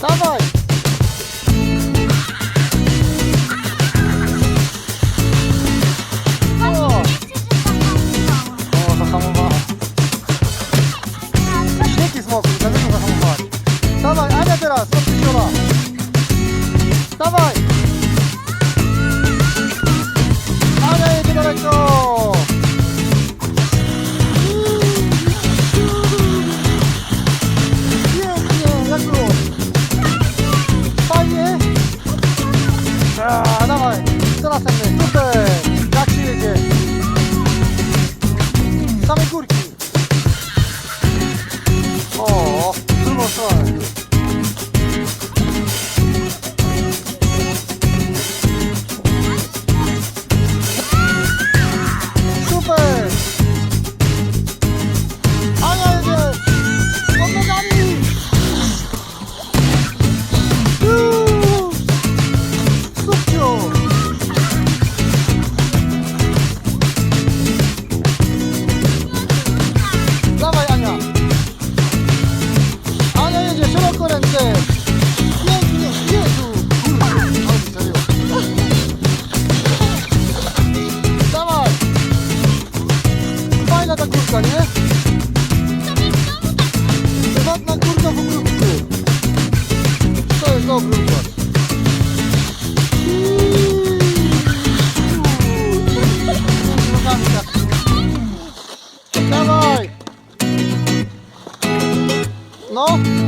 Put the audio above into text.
Dawaj! O! O, zahamowała. Śnieg jest mokry, dlatego zahamowała. Dawaj, Ania teraz, odpuściła. Dawaj! Bak şimdi. prywatna kurka, nie? Prywatna kurka w ogródku. To jest dobry układ. Dawaj! No!